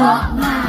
Got my